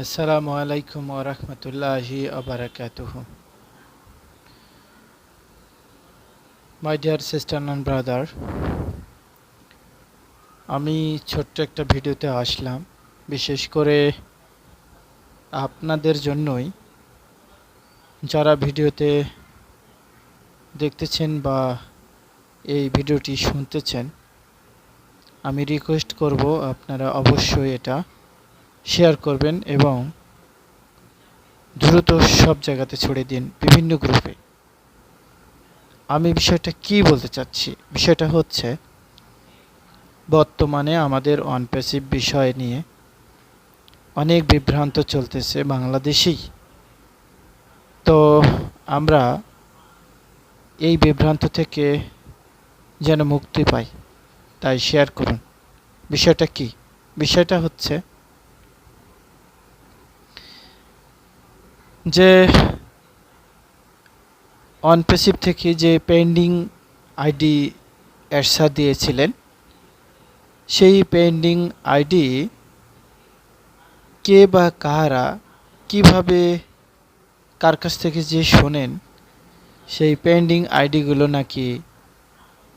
আসসালামু আলাইকুম ওরহমতুল্লাহি আবরাকাতুহ my dear sister and brother আমি ছোট্ট একটা ভিডিওতে আসলাম। বিশেষ করে আপনাদের জন্যই যারা ভিডিওতে দেখতেছেন বা এই ভিডিওটি শুনতেছেন, আমি রিকোয়েস্ট করব আপনারা অবশ্যই এটা শেয়ার করবেন এবং দ্রুত সব জায়গাতে ছড়িয়ে দিন বিভিন্ন গ্রুপে আমি বিষয়টা কি বলতে চাচ্ছি? বিষয়টা হচ্ছে, বর্তমানে আমাদের অনপ্যাসিভ বিষয় নিয়ে অনেক বিভ্রান্ত চলতেছে বাংলাদেশেই। তো আমরা এই বিভ্রান্ত থেকে যেন মুক্তি পাই, তাই শেয়ার করুন। বিষয়টা কি? বিষয়টা হচ্ছে যে অনপেসিভ থেকে যে পেন্ডিং আইডি এরসা দিয়েছিলেন, সেই পেন্ডিং আইডি কে বা কাহারা কীভাবে কার কাছ থেকে যে শোনেন, সেই পেন্ডিং আইডিগুলো নাকি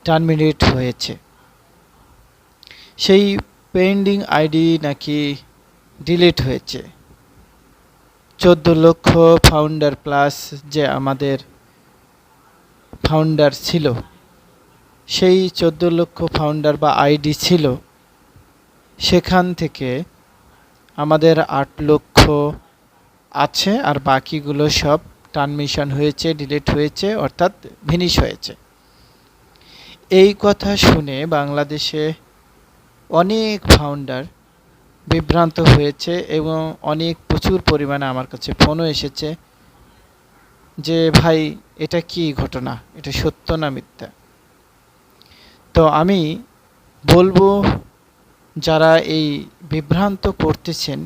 টার্মিনেট হয়েছে। সেই পেন্ডিং আইডি নাকি ডিলিট হয়েছে। চোদ্দ লক্ষ ফাউন্ডার প্লাস যে আমাদের ফাউন্ডার ছিল, সেই চোদ্দ লক্ষ ফাউন্ডার বা আইডি ছিল, সেখান থেকে আমাদের আট লক্ষ আছে আর বাকিগুলো সব ট্রানমিশন হয়েছে ডিলিট হয়েছে, অর্থাৎ ভিনিশ হয়েছে। এই কথা শুনে বাংলাদেশে অনেক ফাউন্ডার বিভ্রান্ত হয়েছে এবং অনেক প্রচুর পরিমাণে আমার কাছে ফোনও এসেছে যে, ভাই, এটা কি ঘটনা? এটা সত্য না মিথ্যা? তো আমি বলব, যারা এই বিভ্রান্ত করতেছেন,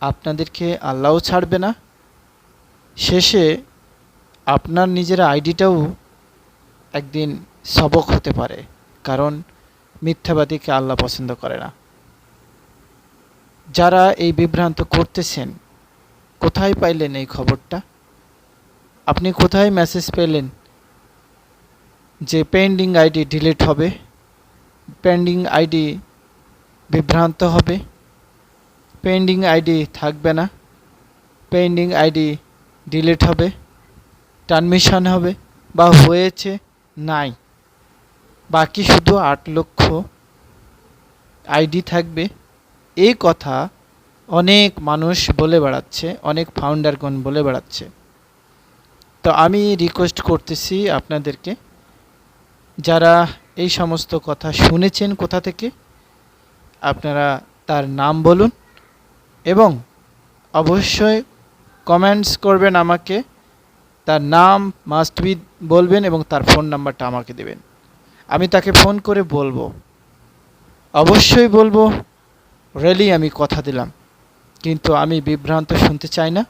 আপনাদেরকে আল্লাহও ছাড়বে না। শেষে আপনার নিজের আইডিটাও একদিন সবক হতে পারে, কারণ মিথ্যাবাদীকে আল্লাহ পছন্দ করে না। যারা এই বিভ্রান্ত করতেছেন, কোথায় পাইলেন এই খবরটা? আপনি কোথায় মেসেজ পেলেন যে পেন্ডিং আইডি ডিলিট হবে পেন্ডিং আইডি বিভ্রান্ত হবে পেন্ডিং আইডি থাকবে না পেন্ডিং আইডি ডিলিট হবে ট্রানমিশন হবে বা হয়েছে নাই, বাকি শুধু আট লক্ষ আইডি থাকবে। এই কথা অনেক মানুষ বলে বেড়াচ্ছে, অনেক ফাউন্ডারগণ বলে বেড়াচ্ছে। তো আমি রিকোয়েস্ট করতেছি আপনাদেরকে, যারা এই সমস্ত কথা শুনেছেন কোথা থেকে, আপনারা তার নাম বলুন এবং অবশ্যই কমেন্টস করবেন আমাকে, তার নাম মাস্ট বি বলবেন এবং তার ফোন নাম্বারটা আমাকে দেবেন। আমি তাকে ফোন করে বলব। অবশ্যই বলব রেলি আমি কথা দিলাম। কিন্তু আমি বিভ্রান্ত শুনতে চাই না।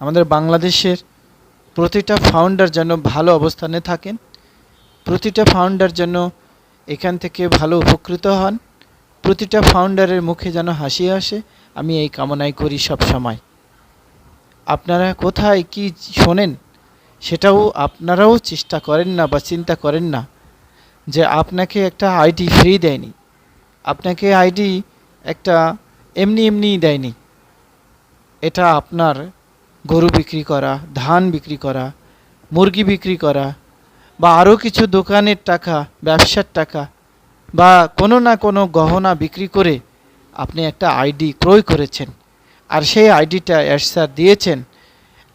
আমাদের বাংলাদেশের প্রতিটা ফাউন্ডার যেন ভালো অবস্থানে থাকেন, প্রতিটা ফাউন্ডার যেন এখান থেকে ভালো উপকৃত হন, প্রতিটা ফাউন্ডারের মুখে যেন হাসি আসে, আমি এই কামনাই করি সব সময় আপনারা কোথায় কি শোনেন, সেটাও আপনারাও চেষ্টা করেন না বা চিন্তা করেন না যে আপনাকে একটা আইডি ফ্রি দেয়নি। আপনাকে আইডি একটা এমনি এমনি দেয়নি। এটা আপনার গরু বিক্রি করা, ধান বিক্রি করা, মুরগি বিক্রি করা, বা আরও কিছু দোকানের টাকা, ব্যবসার টাকা, বা কোনো না কোনো গহনা বিক্রি করে আপনি একটা আইডি ক্রয় করেছেন। আর সেই আইডিটা এরসার দিয়েছেন,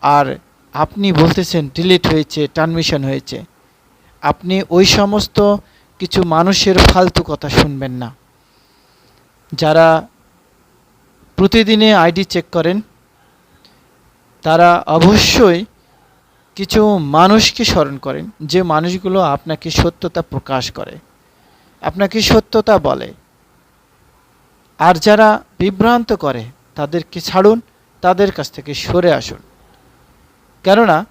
আর আপনি বলতেছেন ডিলিট হয়েছে ট্রানমিশন হয়েছে। আপনি ওই সমস্ত কিছু মানুষের ফালতু কথা শুনবেন না। যারা প্রতিদিনে আইডি চেক করেন, তারা অবশ্যই কিছু মানুষকে স্মরণ করেন যে মানুষগুলো আপনাকে সত্যতা প্রকাশ করে। আপনাকে সত্যতা বলে। আর যারা বিভ্রান্ত করে, তাদেরকে ছাড়ুন, তাদের কাছ থেকে সরে আসুন। কেননা,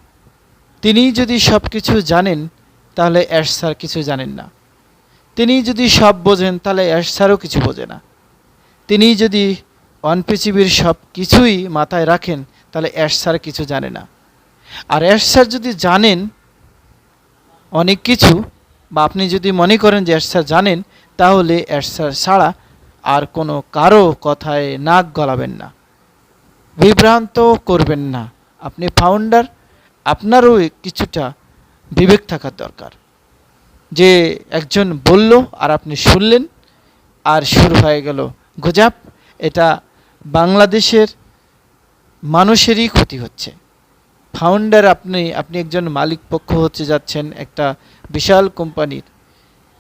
তিনি যদি সব কিছু জানেন, তাহলে অ্যাশ স্যার কিছু জানেন না। তিনি যদি সব বোঝেন, তাহলে অ্যাশ স্যারও কিছু বোঝে না। তিনি যদি ওয়ান পৃথিবীর সব কিছুই মাথায় রাখেন, তাহলে অ্যাশ স্যার কিছু জানে না। আর অ্যাশ স্যার যদি জানেন অনেক কিছু, বা আপনি যদি মনে করেন যে অ্যাশ স্যার জানেন, তাহলে অ্যাশ স্যার ছাড়া আর কোনো কারও কথায় নাক গলাবেন না। বিভ্রান্ত করবেন না। আপনি ফাউন্ডার আপনারও কিছুটা বিবেক থাকার দরকার। যে একজন বলল আর আপনি শুনলেন, আর শুরু হয়ে গেল গুজাব, এটা বাংলাদেশের মানুষেরই ক্ষতি হচ্ছে। ফাউন্ডার আপনি আপনি একজন মালিক পক্ষ হচ্ছে যাচ্ছেন একটা বিশাল কোম্পানির।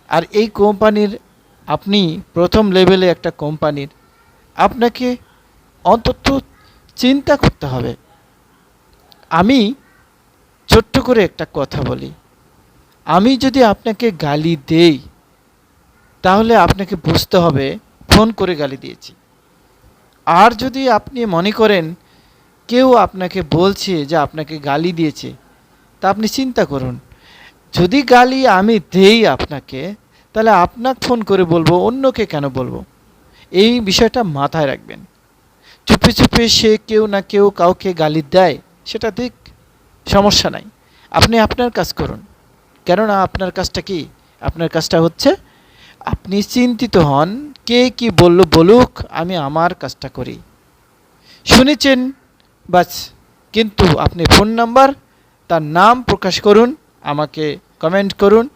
আর এই কোম্পানির আপনি প্রথম লেভেলে একটা কোম্পানির। আপনাকে অন্তত চিন্তা করতে হবে। আমি ছোট্ট করে একটা কথা বলি। আমি যদি আপনাকে গালি দেই, তাহলে আপনাকে বুঝতে হবে ফোন করে গালি দিয়েছি। আর যদি আপনি মনে করেন কেউ আপনাকে বলছে যে আপনাকে গালি দিয়েছে, তা আপনি চিন্তা করুন। যদি গালি আমি দেই আপনাকে, তাহলে আপনাকে ফোন করে বলব, অন্যকে কেন বলব? এই বিষয়টা মাথায় রাখবেন। চুপে চুপে সে কেউ না কেউ কাউকে গালি দেয়, সেটা দিক, সমস্যা নাই। আপনি আপনার কাজ করুন। কেননা আপনার কাজটা কি? আপনার কাজটা হচ্ছে আপনি চিন্তিত হন কে কি বলল বলুক, আমি আমার কাজটা করি। শুনেছেন? বাস, কিন্তু আপনি ফোন নাম্বার, তার নাম প্রকাশ করুন, আমাকে কমেন্ট করুন।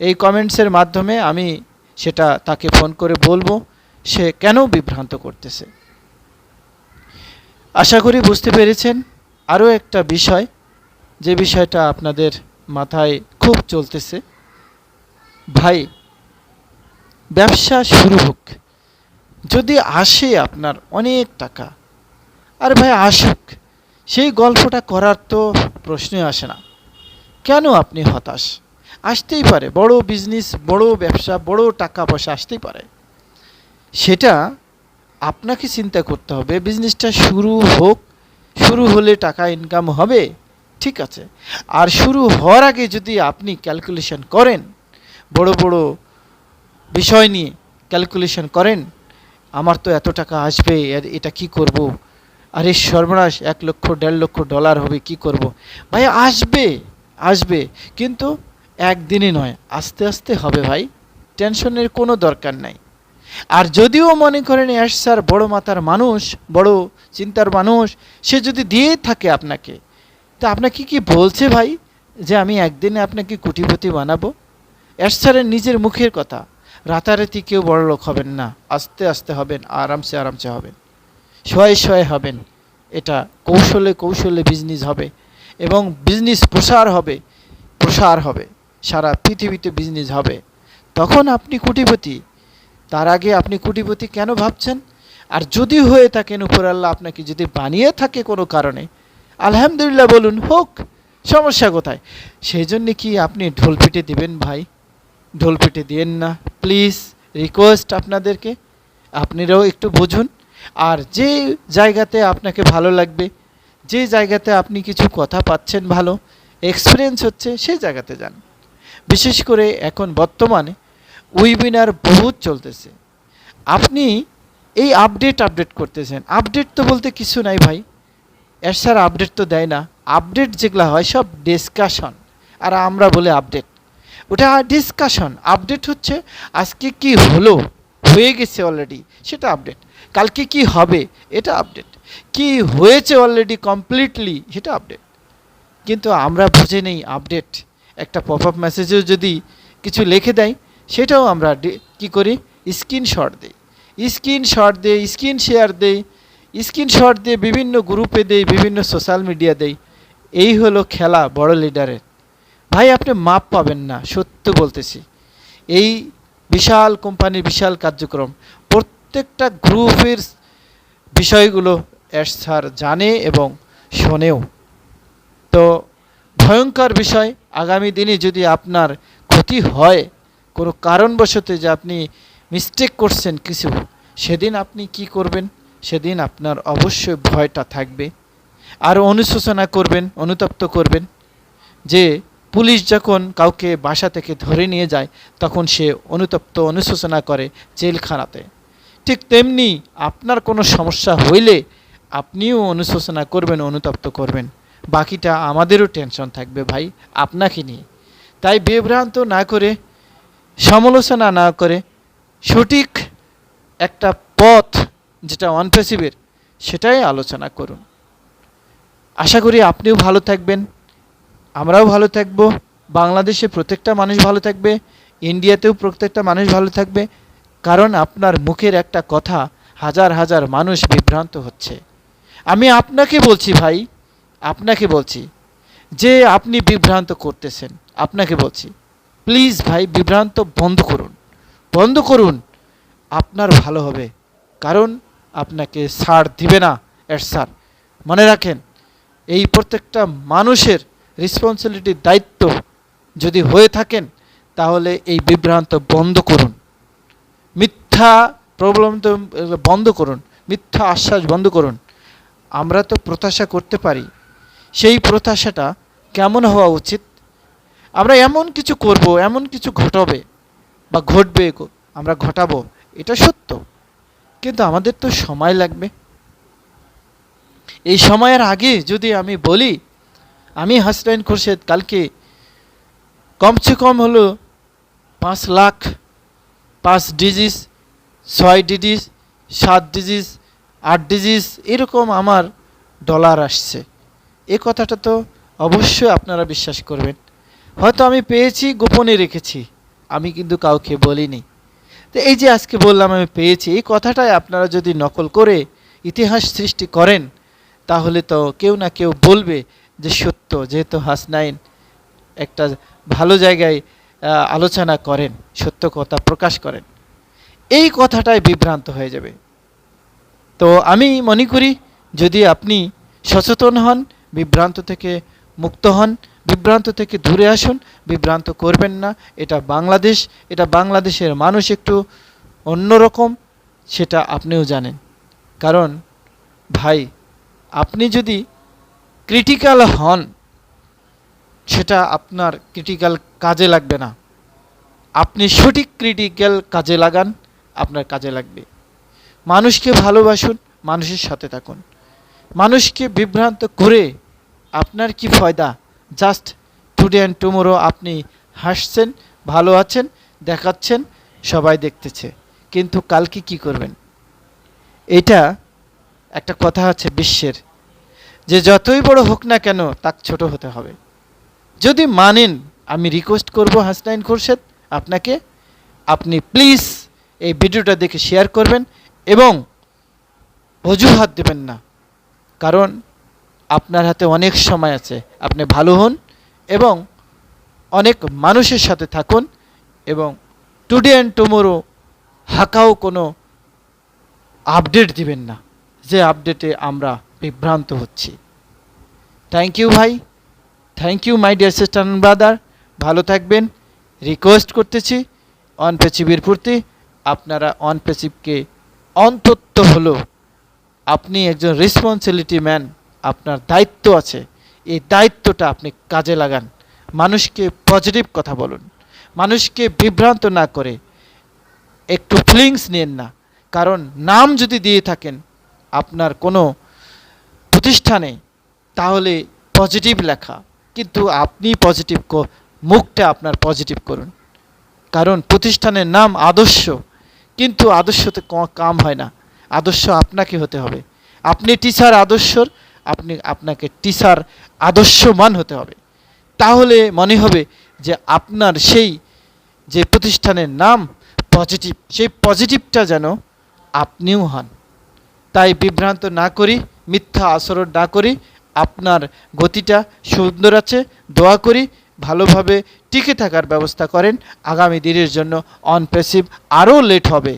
এই কমেন্টসের মাধ্যমে আমি সেটা তাকে ফোন করে বলব, সে কেন বিভ্রান্ত করতেছে? আশা করি বুঝতে পেরেছেন। আরও একটা বিষয়, যে বিষয়টা আপনাদের মাথায় খুব চলতেছে। ভাই ব্যবসা শুরু হোক। যদি আসে আপনার অনেক টাকা, আর ভাই আসুক, সেই গল্পটা করার তো প্রশ্নই আসে না। কেন আপনি হতাশ? আসতেই পারে, বড় বিজনেস বড় ব্যবসা, বড় টাকা পয়সা আসতেই পারে। সেটা আপনাকে চিন্তা করতে হবে বিজনেসটা শুরু হোক, শুরু হলে টাকা ইনকাম হবে, ঠিক আছে। আর শুরু হওয়ার আগে যদি আপনি ক্যালকুলেশন করেন, বড় বড় বিষয় নিয়ে ক্যালকুলেশন করেন, আমার তো এত টাকা আসবে, এর এটা কি করব? আরে সর্বনাশ, এক লক্ষ, দেড় লক্ষ ডলার হবে, কি করব? ভাই, আসবে আসবে, কিন্তু একদিনে নয়, আস্তে আস্তে হবে ভাই টেনশনের কোনো দরকার নাই। আর যদিও মনে করেন অ্যাশ স্যার বড় মাতার মানুষ, বড় চিন্তার মানুষ, সে যদি দিয়ে থাকে আপনাকে, তা আপনাকে কি বলছে ভাই যে আমি একদিনে আপনাকে কোটিপতি বানাবো? অ্যাশ স্যারের নিজের মুখের কথা। রাতারাতি কেউ বড় লোক হবেন না। আস্তে আস্তে হবেন, আরামসে আরামসে হবেন। শয়ে শয়ে হবেন। এটা কৌশলে কৌশলে বিজনেস হবে এবং বিজনেস প্রসার হবে প্রসার হবে। সারা পৃথিবীতে বিজনেস হবে। তখন আপনি কোটিপতি। তার আগে আপনি কোটিপতি কেন ভাবছেন? আর যদি হয়ে থাকেন উপর আল্লাহ আপনাকে যদি বানিয়ে থাকে কোনো কারণে, আলহামদুলিল্লাহ বলুন হোক, সমস্যা কোথায়? সেই জন্য কি আপনি ঢোল পিটে দিবেন ভাই? ঢোল পিটে দিয়েন না। প্লিজ রিকোয়েস্ট আপনাদেরকে, আপনারাও একটু বুঝুন। আর যে জায়গাতে আপনাকে ভালো লাগবে, যে জায়গাতে আপনি কিছু কথা পাচ্ছেন ভালো এক্সপিরিয়েন্স হচ্ছে সেই জায়গাতে যান। বিশেষ করে এখন বর্তমানে উইবিনার বহুত চলতেছে। আপনি এই আপডেট আপডেট করতেছেন। আপডেট তো বলতে কিছু নাই ভাই। এর আপডেট তো দেয় না। আপডেট যেগুলো হয় সব ডিসকাশন আর আমরা বলে আপডেট ওটা ডিসকাশন আপডেট হচ্ছে, আজকে কি হলো, হয়ে গেছে অলরেডি সেটা আপডেট কালকে কি হবে, এটা আপডেট কি হয়েছে অলরেডি কমপ্লিটলি সেটা আপডেট কিন্তু আমরা বুঝে নেই আপডেট একটা পপ আপ মেসেজেও যদি কিছু লিখে দেয়, সেটাও আমরা কি করি? স্ক্রিনশট দিই। স্ক্রিনশট দিই স্ক্রিন শেয়ার দেই স্ক্রিনশট দিয়ে বিভিন্ন গ্রুপে দেই, বিভিন্ন সোশ্যাল মিডিয়া দেই। এই হলো খেলা, বড় লিডারের ভাই, আপনি মাপ পাবেন না, সত্য বলতেছি। এই বিশাল কোম্পানির বিশাল কার্যক্রম, প্রত্যেকটা গ্রুপের বিষয়গুলো এস স্যার জানে এবং শোনেও। তো ভয়ঙ্কর বিষয়, আগামী দিনে যদি আপনার ক্ষতি হয়, কোনো কারণবশত যে আপনি মিস্টেক করছেন কিছু, সেদিন আপনি কি করবেন? সেদিন আপনার অবশ্যই ভয়টা থাকবে। আর অনুশোচনা করবেন, অনুতপ্ত করবেন যে পুলিশ যখন কাউকে বাসা থেকে ধরে নিয়ে যায়, তখন সে অনুতপ্ত অনুশোচনা করে জেলখানাতে। ঠিক তেমনি আপনার কোনো সমস্যা হইলে আপনিও অনুশোচনা করবেন, অনুতপ্ত করবেন। বাকিটা আমাদেরও টেনশন থাকবে ভাই, আপনাকে নিয়ে। তাই বিভ্রান্ত না করে, সমালোচনা না করে সঠিক একটা পথ যেটা অনপেসিভের সেটাই আলোচনা করুন। আশা করি আপনিও ভালো থাকবেন। আমরাও ভালো থাকব, বাংলাদেশে প্রত্যেকটা মানুষ ভালো থাকবে, ইন্ডিয়াতেও প্রত্যেকটা মানুষ ভালো থাকবে, কারণ আপনার মুখের একটা কথা হাজার হাজার মানুষ বিভ্রান্ত হচ্ছে। আমি আপনাকে বলছি ভাই, আপনাকে বলছি, যে আপনি বিভ্রান্ত করতেছেন, আপনাকে বলছি, প্লিজ ভাই বিভ্রান্ত বন্ধ করুন। বন্ধ করুন, আপনার ভালো হবে, কারণ আপনাকে ছাড় দিবে না এর সার মনে রাখেন, এই প্রত্যেকটা মানুষের রেসপন্সিবিলিটির দায়িত্ব যদি হয়ে থাকেন, তাহলে এই বিভ্রান্ত বন্ধ করুন। মিথ্যা প্রবলেম তো বন্ধ করুন। মিথ্যা আশ্বাস বন্ধ করুন। আমরা তো প্রত্যাশা করতে পারি। সেই প্রত্যাশাটা কেমন হওয়া উচিত? আমরা এমন কিছু করব, এমন কিছু ঘটাবে বা ঘটবে, আমরা ঘটাবো, এটা সত্য। কিন্তু আমাদের তো সময় লাগবে। এই সময়ের আগে যদি আমি বলি আমি হাসনাইন খোরশেদ, কালকে কমসে কম হলো পাঁচ লাখ পাঁচ ডিজিজ, ছয় ডিজিজ, সাত ডিজিজ, আট ডিজিজ, এরকম আমার ডলার আসছে। এ কথাটা তো অবশ্যই আপনারা বিশ্বাস করবেন। হয়তো আমি পেয়েছি, গোপনে রেখেছি। আমি কিন্তু কাউকে বলিনি। তো এই যে আজকে বললাম আমি পেয়েছি, এই কথাটাই আপনারা যদি নকল করে ইতিহাস সৃষ্টি করেন, তাহলে তো কেউ না কেউ বলবে যে সত্য, যেহেতু হাসনাইন একটা ভালো জায়গায় আলোচনা করেন, সত্য কথা প্রকাশ করেন। এই কথাটাই বিভ্রান্ত হয়ে যাবে। তো আমি মনে করি, যদি আপনি সচেতন হন, বিভ্রান্ত থেকে মুক্ত হন, বিভ্রান্ত থেকে দূরে আসুন, বিভ্রান্ত করবেন না। এটা বাংলাদেশ, এটা বাংলাদেশের মানুষ একটু অন্যরকম, সেটা আপনিও জানেন। কারণ, ভাই, আপনি যদি ক্রিটিক্যাল হন, সেটা আপনার ক্রিটিক্যাল কাজে লাগবে না। আপনি সঠিক ক্রিটিক্যাল কাজে লাগান, আপনার কাজে লাগবে। মানুষকে ভালোবাসুন, মানুষের সাথে থাকুন। মানুষকে বিভ্রান্ত করে আপনার কি ফয়দা? জাস্ট টুডে অ্যান্ড টুমোরো আপনি হাসছেন, ভালো আছেন, দেখাচ্ছেন, সবাই দেখতেছে। কিন্তু কালকে কি করবেন? এটা একটা কথা আছে বিশ্বের যে যতই বড় হোক না কেন, তাক ছোট হতে হবে। যদি মানেন, আমি রিকোয়েস্ট করব হাসনাইন খোরশেদ, আপনাকে, আপনি প্লিজ এই ভিডিওটা দেখে শেয়ার করবেন এবং অজুহাত দেবেন না। কারণ আপনার হাতে অনেক সময় আছে। আপনি ভালো হন এবং অনেক মানুষের সাথে থাকুন এবং টুডে অ্যান্ড টুমোরো হাকাও কোনো আপডেট দিবেন না। যে আপডেটে আমরা বিভ্রান্ত হচ্ছি। থ্যাংক ইউ ভাই। Thank you my dear sister brother ভালো থাকবেন। রিকোয়েস্ট করতেছি অন পেচিবের প্রতি। আপনারা অন পেচিবকে অন্তত হলো আপনি একজন রেসপন্সিবিলিটি ম্যান আপনার দায়িত্ব আছে। এই দায়িত্বটা আপনি কাজে লাগান। মানুষকে পজিটিভ কথা বলুন। মানুষকে বিভ্রান্ত না করে। একটু ফিলিংস নিন না। কারণ নাম যদি দিয়ে থাকেন, আপনার কোনো প্রতিষ্ঠানে, তাহলে পজিটিভ লেখা। কিন্তু আপনি পজিটিভ মুখটা আপনার পজিটিভ করুন। কারণ প্রতিষ্ঠানের নাম আদর্শ, কিন্তু আদর্শতে কাম হয় না। আদর্শ আপনাকে হতে হবে। আপনি টিচার আদর্শর, আপনি আপনাকে টিচার আদর্শমান হতে হবে। তাহলে মনে হবে যে আপনার সেই যে প্রতিষ্ঠানের নাম পজিটিভ সেই পজিটিভটা যেন আপনিও হন। তাই বিভ্রান্ত না করি। মিথ্যা আচরণ না করি, আপনার গতিটা সুন্দর আছে, দোয়া করি, ভালোভাবে টিকে থাকার ব্যবস্থা করেন। আগামী দিনের জন্য অনপ্রেসিভ আরও লেট হবে,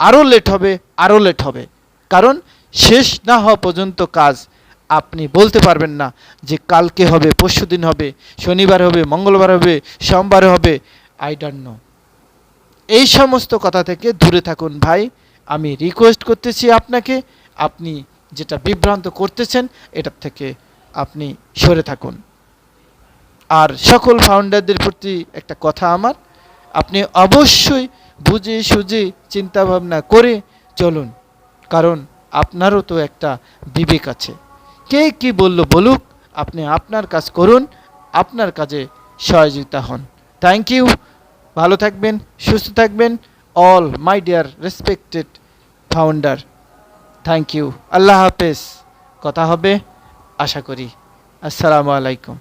আরও লেট হবে, আরও লেট হবে। কারণ শেষ না হওয়া পর্যন্ত কাজ আপনি বলতে পারবেন না যে কালকে হবে, পরশু দিন হবে, শনিবার হবে, মঙ্গলবার হবে, সোমবার হবে আই ডোন্ট নো এই সমস্ত কথা থেকে দূরে থাকুন ভাই। আমি রিকোয়েস্ট করতেছি আপনাকে, আপনি যেটা বিভ্রান্ত করতেছেন, এটার থেকে আপনি সরে থাকুন। আর সকল ফাউন্ডারদের প্রতি একটা কথা আমার, আপনি অবশ্যই বুঝে সুঝে চিন্তা ভাবনা করে চলুন, কারণ আপনারও তো একটা বিবেক আছে। কে কি বলল বলুক, আপনি আপনার কাজ করুন, আপনার কাজে সহযোগিতা হন। থ্যাংক ইউ ভালো থাকবেন, সুস্থ থাকবেন all my dear respected founder thank you আল্লাহ হাফেজ। কথা হবে। আশা করি। আসসালামু আলাইকুম।